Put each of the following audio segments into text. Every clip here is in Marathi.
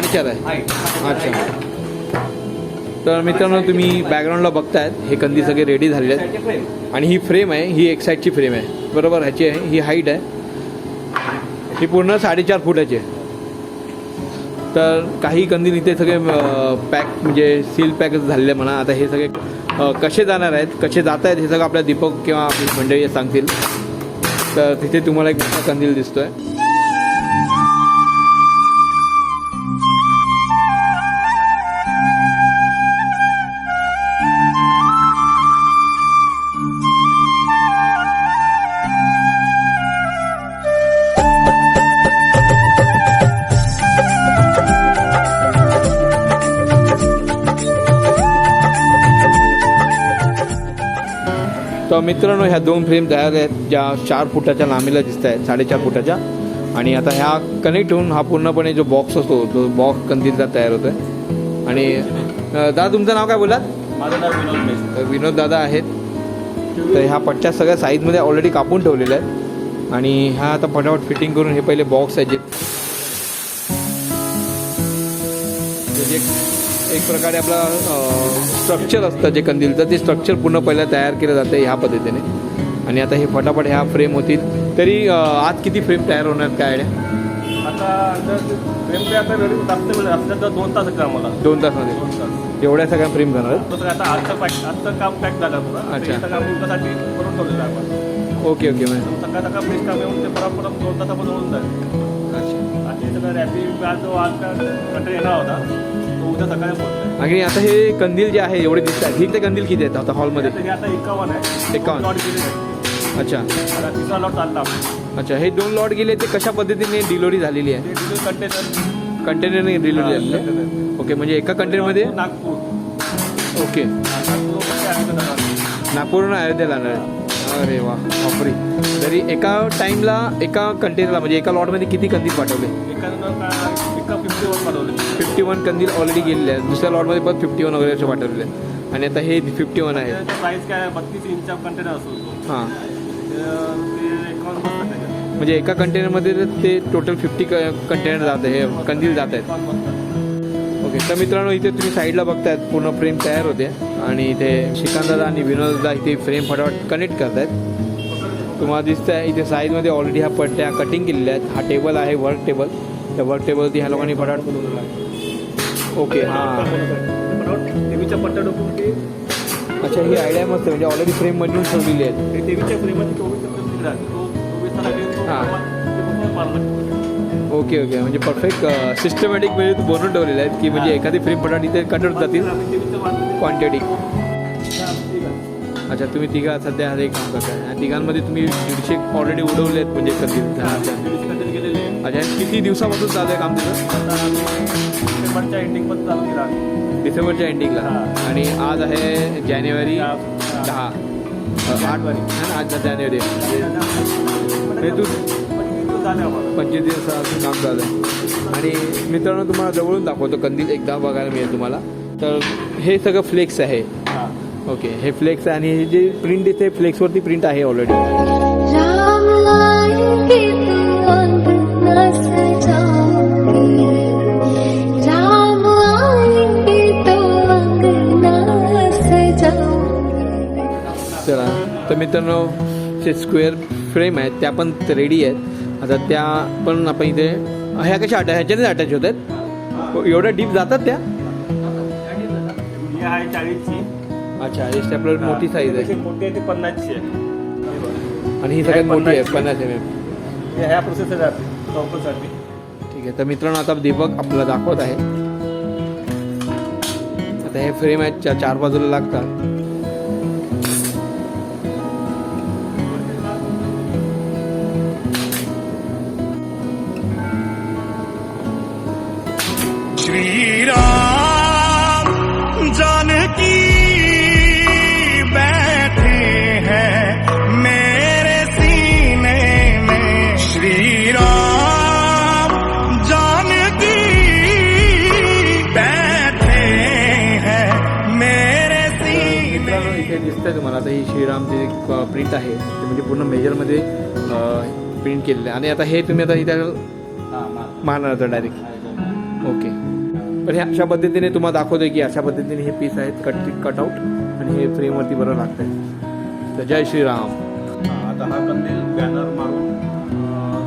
साडेचार आहे. अच्छा. तर मित्रांनो तुम्ही बॅकग्राऊंडला बघतायत. हे कंदी सगळे रेडी झालेले आहेत. आणि ही फ्रेम आहे ही एक साईडची फ्रेम आहे. बरोबर ह्याची आहे ही हाईट आहे. ही पूर्ण साडेचार फुटाची आहे. तर काही कंदील इथे सगळे पॅक म्हणजे सील पॅक झालेले म्हणा. आता हे सगळे कसे जाणार आहेत कसे जात आहेत हे सगळं आपल्या दीपक किंवा आपली मंडळी सांगतील. तर तिथे तुम्हाला एक मोठा कंदील दिसतोय. मित्रांनो ह्या दोन फ्रेम तयार आहेत ज्या चार फुटाच्या लांबीला दिसत आहेत साडेचार फुटाच्या. आणि आता ह्या कनेक्ट होऊन हा पूर्णपणे जो बॉक्स असतो तो बॉक्स कंदीलचा तयार होतोय. आणि दादा तुमचं नाव काय बोलात माझं नाव विनोद विनोद दादा आहेत. तर ह्या पट्ट्या सगळ्या साईजमध्ये ऑलरेडी कापून ठेवलेल्या आहेत. आणि ह्या आता फटाफट फिटिंग करून हे पहिले बॉक्स आहेत जे एक प्रकारे आपला स्ट्रक्चर असतं जे कंदीलचं ते स्ट्रक्चर पूर्ण पहिला तयार केलं जातं ह्या पद्धतीने. आणि आता हे फटाफट ह्या फ्रेम होतील. तरी आज किती फ्रेम तयार होणार काय आयडिया आता फ्रेम ते आता वेळ जास्त वेळ असलं तर दोन तास लागतात आम्हाला. दोन तासमध्ये दोन तास. एवढ्या सगळ्या फ्रेम करणार आता आजचं पॅक आजचं काम पॅक झालं पुरं अच्छा. करून ठेवलेलं आहे आपण. ओके ओके म्हणजे सकाळ सकाळ फ्रेश काम येऊन ते परत परत दोन तासामध्ये होऊन जाईल. अच्छा. आणि सगळं आज जो आज का येणार होता. उद्या सकाळी आणि आता हे कंदील जे आहे एवढे दिसतात. हे ते कंदील किती आहेत आता हॉलमध्ये? आता एकावन्न आहे. एकावन्न. लॉट गेले नाही. अच्छा. तिसरा लॉट चालला आपला. अच्छा हे दोन लॉट गेले ते कशा पद्धतीने डिलिव्हरी झालेली आहे? ते दिले कंटेनर कंटेनरने डिलिव्हरी झालेली आहे? ओके म्हणजे एका कंटेनरमध्ये नागपूर ओके नागपूर. मध्ये आहे? नागपूरहून अयोध्येला आणणार आहे. अरे वा बापरे. तरी एका टाइमला एका कंटेनरला म्हणजे एका लॉटमध्ये किती कंदील पाठवले? एका पाठवले. फिफ्टी वन कंदील ऑलरेडी गेलेले आहेत. दुसऱ्या लॉटमध्ये पण फिफ्टी वन वगैरे असे पाठवलेले आहेत. आणि आता हे फिफ्टी वन आहे प्राइस काय बत्तीस कंटेनर असतो तो. हां. म्हणजे एका कंटेनरमध्ये ते टोटल फिफ्टी कंटेनर जात आहे. हे कंदील जात आहेत. ओके तर मित्रांनो इथे तुम्ही साईडला बघतायत पूर्ण फ्रेम तयार होते. आणि इथे श्रीकांतदादा आणि विनोददा इथे फ्रेम फटाफट कनेक्ट करतायत. तुम्हाला दिसतं आहे इथे साईजमध्ये ऑलरेडी ह्या पट्ट्या कटिंग केलेल्या आहेत. हा टेबल आहे वर्क टेबल त्या वर्क टेबलवरती ह्या लोकांनी फटाफट ओके हां? देवीच्या पट्ट्या डोकून ते अच्छा ही आयडिया मस्त आहे म्हणजे ऑलरेडी फ्रेम बनवून ठेवलेली आहेत ते देवीच्या फ्रेममध्ये चोवीस राहते तो चोवीस तो हां. ते. ओके ओके म्हणजे परफेक्ट सिस्टमॅटिक म्हणजे तू बनवून ठेवलेले आहेत की म्हणजे एखादी फ्रेम फटाफट इथे कट होत जातील. क्वांटिटी आहे. अच्छा तुम्ही तिघा सध्या हे काम करताय आणि तिघांमध्ये तुम्ही दीडशे ऑलरेडी उडवले आहेत म्हणजे कधी. अच्छा किती दिवसापासून चालू आहे काम तुझं आम्ही डिसेंबरच्या एंडिंग पण चालू केला. डिसेंबरच्या एंडिंगला हां. आणि आज आहे जानेवारी हां. दहा आठ ना, आज जानेवारी आहे. म्हणजे तू- पंचवीस दिवस काम चालू आहे आणि मित्रांनो तुम्हाला जवळून दाखवतो कंदील एकदा बघायला मिळेल तुम्हाला तर हे सगळं फ्लेक्स आहे. ओके हे फ्लेक्स आहे आणि हे जे प्रिंट दिसते फ्लेक्सवरती प्रिंट आहे ऑलरेडी चला तर मित्रांनो जे स्क्वेअर फ्रेम आहेत त्या पण रेडी आहेत. आता त्या पण आपण इथे ह्या कशा अटॅच ह्याच्यानेच अटॅच होत आहेत एवढ्या डीप जातात त्या? ही अच्छा हे स्टेपलर मोठी साईज आहे. मोठी आहे ती पन्नासची आहे. आणि ही सगळ्यात मोठी आहे पन्नास एम एम हे ह्या प्रोसेसर चौकसाठी ठीक आहे तर मित्रांनो आता दीपक आपल्याला दाखवत आहे. आता हे फ्रेम आहेत चार बाजूला लागतात. दिसतंय तुम्हाला. आता ही श्रीरामची प्रिंट आहे. ते म्हणजे पूर्ण मेजरमध्ये प्रिंट केलेलं आहे. आणि आता हे तुम्ही आता इथे हां मारणार. आता डायरेक्ट ओके. पण हे अशा पद्धतीने तुम्हाला दाखवतोय की अशा पद्धतीने हे पीस आहेत कट कटआउट आणि हे फ्रेमवरती बरोबर लागत आहे तर जय श्रीराम. आता हा कंदील बॅनर मारून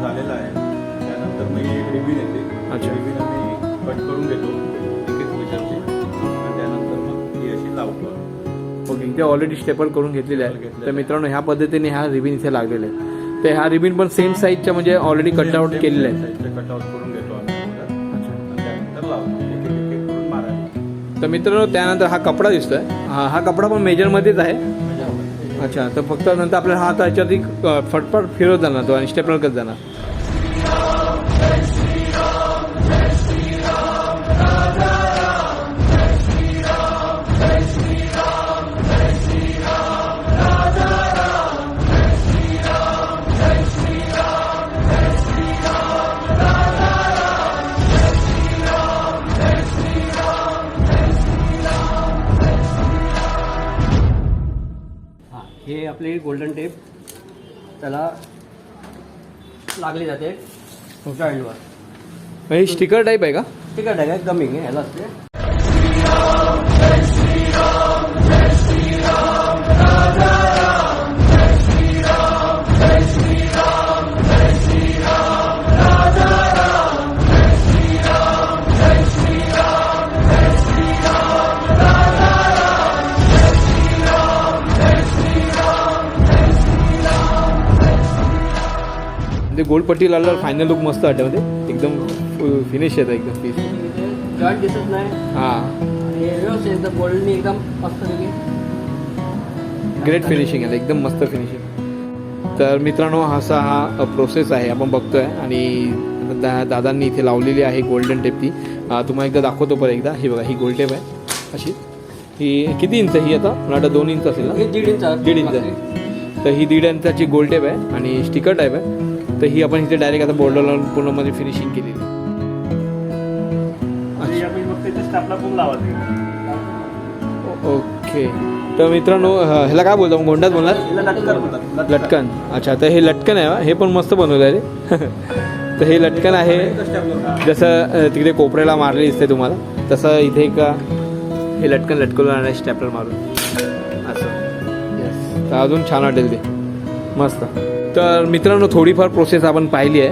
झालेला आहे. त्यानंतर एक रिबीन येते अच्छा. आम्ही कट करून घेतो. इथे ऑलरेडी स्टेपल करून घेतलेले आहे तर मित्रांनो ह्या पद्धतीने हा रिबिन इथे लागलेला आहे तर हा रिबिन पण सेम साईजच्या म्हणजे ऑलरेडी कटआउट केलेलं आहे कटआउट करून घेतो आम्ही अगोदर. अच्छा. आणि त्यानंतर लावतो एक एक एक एक करून मारायला तर मित्रांनो त्यानंतर हा कपडा दिसतोय. हा हा कपडा पण मेजरमध्येच आहे. अच्छा तर फक्त नंतर आपल्याला हा आता याच्यावरती अ, फटफट फिरवत जाणार तो आणि स्टेपलर करत जाणार. आपली गोल्डन टेप त्याला लागली जाते जॉईंटवर हे स्टिकर टाईप आहे का? तिकट आहे काय गमिंग आहे ह्याला असते. गोल्ड पट्टी लावल्यावर फायनल लुक मस्त वाटतं म्हणजे एकदम फिनिश येतं एकदम पीस जॉईंट दिसत नाही. हां. गोल्डनी एकदम मस्त ग्रेट फिनिशिंग आहे एकदम मस्त फिनिशिंग तर मित्रांनो असा हा प्रोसेस आहे आपण बघतोय. आणि दा दादांनी इथे लावलेली आहे गोल्डन टेप ती. तुम्हाला एकदा दाखवतो परत एकदा. ही बघा ही गोल्ड टेप आहे. अशी. ही किती इंच ही आता? मला वाटतं दोन इंच असेल ना? दीड इंच दीड इंच आहे. तर ही दीड इंचाची गोल्ड टेप आहे आणि स्टिकर टाईप आहे. तर ही आपण इथे डायरेक्ट आता बोर्डर लावून पूर्णमध्ये फिनिशिंग केलेली. आणि लावायचे. ओके तर मित्रांनो ह्याला काय बोलतो गोंडाच बोलणार? लटकन अच्छा तर हे लटकन आहे हा. पण मस्त बनवलं आहे तर हे लटकन आहे. जसं तिकडे कोपऱ्याला मारले दिसते तुम्हाला तसं इथे का हे लटकन लटकवलं आहे स्टॅपलर मारून. असं. येस तर अजून छान वाटेल ते. मस्त. तर मित्रांनो थोडीफार प्रोसेस आपण पाहिली आहे.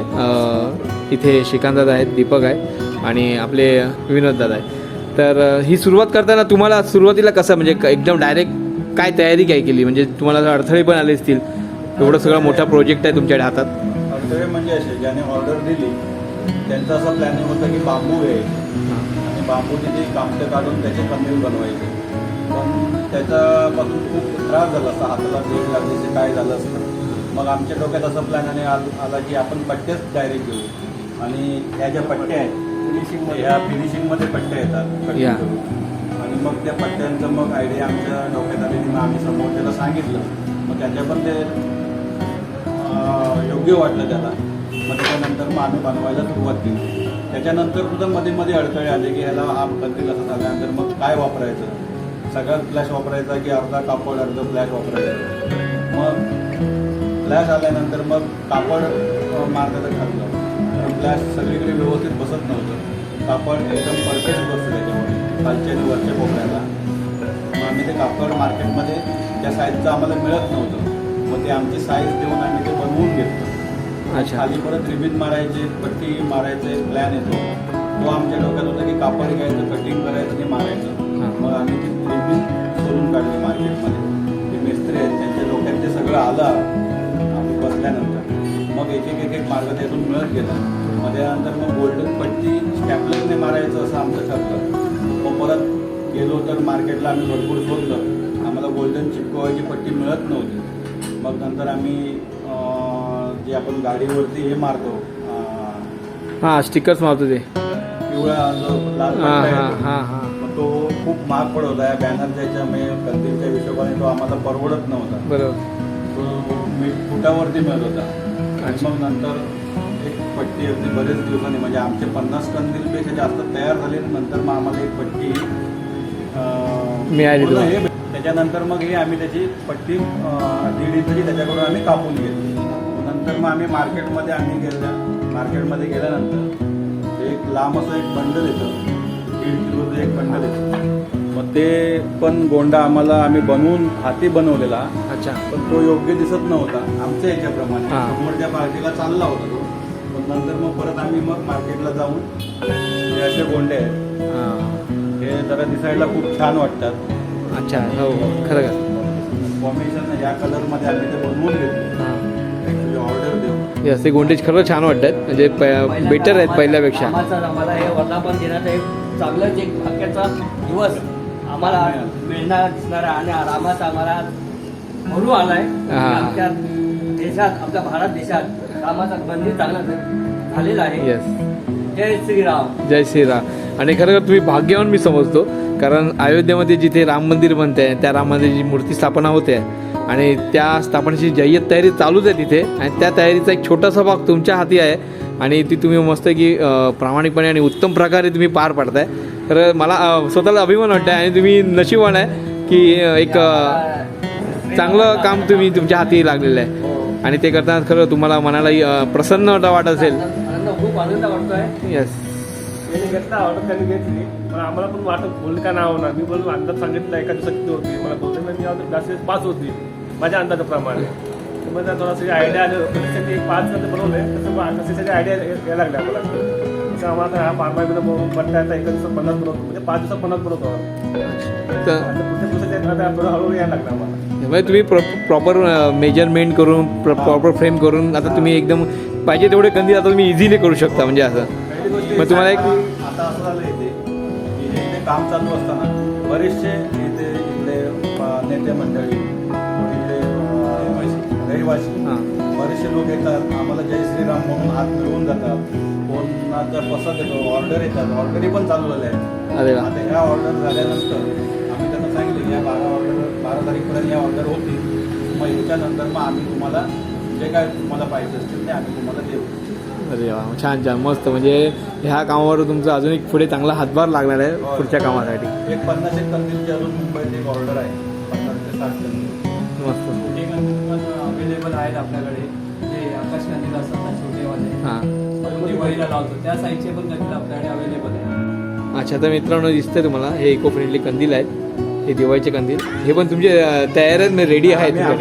इथे श्रीकांतदादा आहेत दीपक आहे आणि आपले विनोददादा आहे तर ही सुरुवात करताना तुम्हाला सुरुवातीला कसं म्हणजे एकदम डायरेक्ट काय तयारी काय केली? म्हणजे तुम्हाला अडथळे पण आले असतील एवढं सगळं मोठा प्रोजेक्ट आहे तुमच्या हातात? अडथळे म्हणजे असे ज्याने ऑर्डर दिली त्यांचं असं प्लॅनिंग होतं की बांबू आहे आणि बांबूची ती कामटं काढून त्याचे कमी बनवायचे. पण त्याच्यापासून खूप त्रास झाला असा हाताला भेट लागली काय झालं असतं. मग आमच्या डोक्यात असं प्लॅन आला की आपण पट्ट्याच डायरेक्ट घेऊ. आणि ह्या ज्या पट्ट्या आहेत फिनिशिंगमध्ये ह्या फिनिशिंगमध्ये पट्ट्या येतात. आणि मग त्या पट्ट्यांचं मग आयडिया आमच्या डोक्यात आली मग आम्ही समोर त्याला सांगितलं. मग त्याच्या पण ते योग्य वाटलं त्याला. मग त्याच्यानंतर मग आम्ही बनवायला सुरुवात केली. त्याच्यानंतर सुद्धा मध्ये मध्ये अडथळे आले की ह्याला हा कंदील असं झाल्यानंतर मग काय वापरायचं? सगळ्यात फ्लॅश वापरायचा की अर्धा कापड अर्ध फ्लॅश वापरायचं? मग फ्लॅश आल्यानंतर मग कापड मारण्याचं ठरलं कारण फ्लॅश सगळीकडे व्यवस्थित बसत नव्हतं. कापड एकदम परफेक्ट बसतं त्याच्यामध्ये. खालच्या आणि वरच्या कोपऱ्याला. मग आम्ही ते कापड मार्केटमध्ये त्या साईजचं आम्हाला मिळत नव्हतं. मग ते आमची साईज देऊन आम्ही ते बनवून घेतलं. अच्छा. खाली परत रिबीन मारायचे पट्टी मारायचे प्लॅन येतो. तो आमच्या डोक्यात होता की कापड घ्यायचं कटिंग करायचं आणि मारायचं. मग आम्ही ती रिबीन सोडून काढली मार्केटमध्ये. ते मिस्त्री आहेत त्यांच्या डोक्यात ते सगळं आलं. आम्ही बसल्यानंतर मग एक एक एक एक मार्ग त्यातून मिळत गेला. मग त्यानंतर मग गोल्डन पट्टी स्टॅपलरने मारायचं असं आमचं ठरलं मग परत गेलो तर मार्केटला आम्ही भरपूर शोधलं. आम्हाला गोल्डन चिपकवायची पट्टी मिळत नव्हती. मग नंतर आम्ही जे आपण गाडीवरती हे मारतो हां स्टिकर्स मारतो ते. पिवळा तो. खूप महाग पडत होता या बॅनरच्या याच्यामुळे कंदीलच्या हिशोबाने तो आम्हाला परवडत नव्हता. बरोबर. तो मी फुटावरती मिळत होता आणि. मग नंतर एक पट्टी अगदी बरेच दिवसांनी म्हणजे आमचे पन्नास कंदीलपेक्षा जास्त तयार झाले नंतर मग आम्हाला एक पट्टी मिळाली त्याच्यानंतर मग हे आम्ही त्याची पट्टी दीड इंचची त्याच्याकडून आम्ही कापून घेतली. नंतर मग आम्ही मार्केटमध्ये आम्ही गेल्या मार्केटमध्ये गेल्यानंतर एक लांब असं एक बंडल येतं. दीड किलोचं एक बंडल येतं. मग ते पण गोंडा आम्हाला आम्ही बनवून हाती बनवलेला. अच्छा. पण तो योग्य दिसत नव्हता आमच्या याच्याप्रमाणे. हा. समोरच्या पार्टीला चालला होता तो पण नंतर मग परत आम्ही मग मार्केटला जाऊन हे असे गोंडे आहेत. हां. हे जरा दिसायला खूप छान वाटतात. अच्छा हो हो. खरं का? कॉम्बिनेशन या कलरमध्ये आम्ही ते बनवून घेतो. हां. ॲक्च्युली ऑर्डर देऊ हे असे गोंडेज खरं छान वाटतात. म्हणजे बेटर आहेत पहिल्यापेक्षा. आम्हाला आम्हाला हे वर्धापन देण्याचा एक चांगलाच एक भाग्याचा दिवस. आम्हाला मिळणार दिसणारा आणि रामाचा आम्हाला म्हणून आलाय. हा. आमच्या देशात आपल्या भारत देशात रामाचा मंदिर चांगला झालेला आहे. येस जय श्रीराम. जय श्रीराम. आणि खरं तुम्ही भाग्यवान मी समजतो कारण अयोध्येमध्ये जिथे राम मंदिर बनते आहे त्या राम मंदिराची मूर्ती स्थापना होते. आणि त्या स्थापनेची जय्यत तयारी चालूच आहे तिथे. आणि त्या तयारीचा एक छोटासा भाग तुमच्या हाती आहे. आणि ती तुम्ही मस्त की प्रामाणिकपणे आणि उत्तम प्रकारे तुम्ही पार पाडताय. तर मला स्वतःला अभिमान वाटतं आणि तुम्ही नशीबवान आहे की एक चांगलं काम तुम्ही तुमच्या हाती लागलेलं आहे. आणि ते करताना खरं तुम्हाला मनालाही प्रसन्न वाटत असेल. खूप आनंद वाटतोय. येस घेतला ऑर्डर त्यांनी घेतली. पण आम्हाला पण वाटत बोलले का नाव होणार मी बोललो अंदाज सांगितलं एका दिवसात किती होती. मला बोलले मी ऑर्डर जास्तीत पाच होती. माझ्या अंदाजाप्रमाणे. मग थोडासा आयडिया आले. पाच नंतर बनवले तसं आयडिया यायला लागले आम्हाला तसं आम्हाला हा एका दिवसात पन्नास बनवतो म्हणजे पाच दिवसात पन्नास बनवतो तर आता पुढच्या दिवसात येत राहते थोडं हळूहळू यायला लागलं आम्हाला. म्हणजे तुम्ही प्रॉपर मेजरमेंट करून प्रॉपर फ्रेम करून आता तुम्ही एकदम पाहिजे तेवढे कंदी आता तुम्ही इझिली करू शकता म्हणजे असं. मग तुम्हाला एक- आता असं झालं इथे की इथे काम चालू असताना बरेचसे इथे इथले नेते मंडळी रहिवासी बरेचसे लोक येतात आम्हाला जय श्रीराम म्हणून हात मिळवून जातात. कोणाचा पसंत येतो ऑर्डर येतात ऑर्डरी पण चालू झाल्या आहेत आता ह्या ऑर्डर झाल्यानंतर आम्ही त्यांना सांगितलं की या बारा ऑर्डर बारा तारीखपर्यंत या ऑर्डर होतील. मग ह्याच्यानंतर मग आम्ही तुम्हाला जे काय तुम्हाला पाहिजे असतील ते आम्ही तुम्हाला देऊ. अरे वा छान छान मस्त. म्हणजे ह्या कामावर तुमचा अजून एक पुढे चांगला हातभार लागणार आहे पुढच्या कामासाठी. एक पन्नास एक कंदीलची अजून मुंबईत एक ऑर्डर आहे. पन्नास ते साठ कंदील आहेत आपल्याकडे जे आकाश कंदील असतात ना छोटेवाले हां. आपण दिवाळीला लावतो त्या साईजचे पण कंदील आपल्याकडे अवेलेबल आहे. अच्छा तर मित्रांनो दिसतंय तुम्हाला हे इको फ्रेंडली कंदील आहेत. हे दिवाळीचे कंदील. हे पण तुमचे तयार आहेत रेडी आहेत हे हे अच्छा.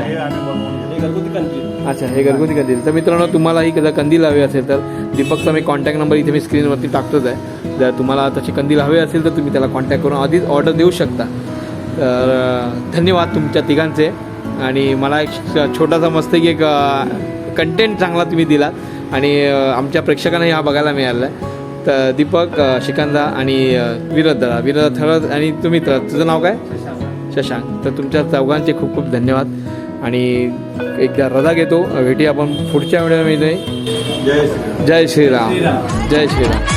हे. हे घरगुती कंदील. अच्छा हे घरगुती कंदील. तर मित्रांनो तुम्हालाही जर कंदील हवे असेल तर दीपकचा मी कॉन्टॅक्ट नंबर इथे मी स्क्रीनवरती टाकतोच आहे. जर तुम्हाला तशी कंदील हवे असेल तर तुम्ही त्याला कॉन्टॅक्ट करून आधीच ऑर्डर देऊ शकता. तर धन्यवाद तुमच्या तिघांचे. आणि मला एक छोटासा मस्त की एक कंटेंट चांगला तुम्ही दिलात. आणि आमच्या प्रेक्षकांनाही हा बघायला मिळाला आहे तर दीपक शिकांदा आणि विनोद दादा. विनोद थळद आणि तुम्ही तर तुझं नाव काय? शशांक. तर तुमच्या चौघांचे खूप खूप धन्यवाद. आणि एकदा रजा घेतो. भेटी आपण पुढच्या व्हिडिओमध्ये. जय जय श्रीराम. जय श्रीराम.